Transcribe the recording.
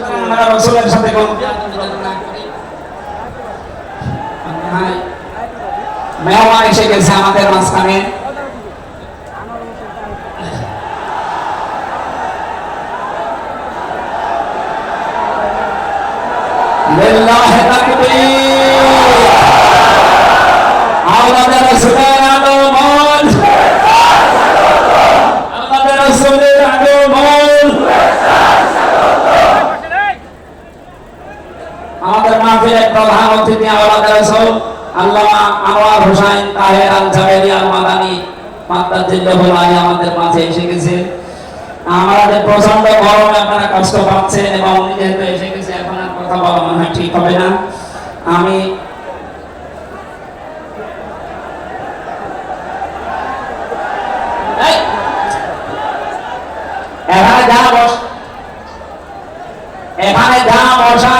রসুলের সাথে মেহমান এসে গেছে আমাদের মাঝখানে। লিল্লাহি তাকবীর আমাদের রাসূলের আগমন আমাদের রাসূলের আগমন আমাদের মাহফিলের প্রধান অতিথি আমাদের রাসূল আল্লামা আনোয়ার হোসেন তাহের আল জাবেরি আল মাদানি মাদানী মাদ্দাজিল্লাহুল্লাহ আমাদের মাঝে এসে গেছে। আমাদের প্রচণ্ড গরমে আপনারা কষ্ট পাচ্ছেন এবং উনি যেহেতু এসে গেছে, এখন আর কথা বলা মনে হয় ঠিক হবে না। আমি এখানে যা বস এখানে যা বসা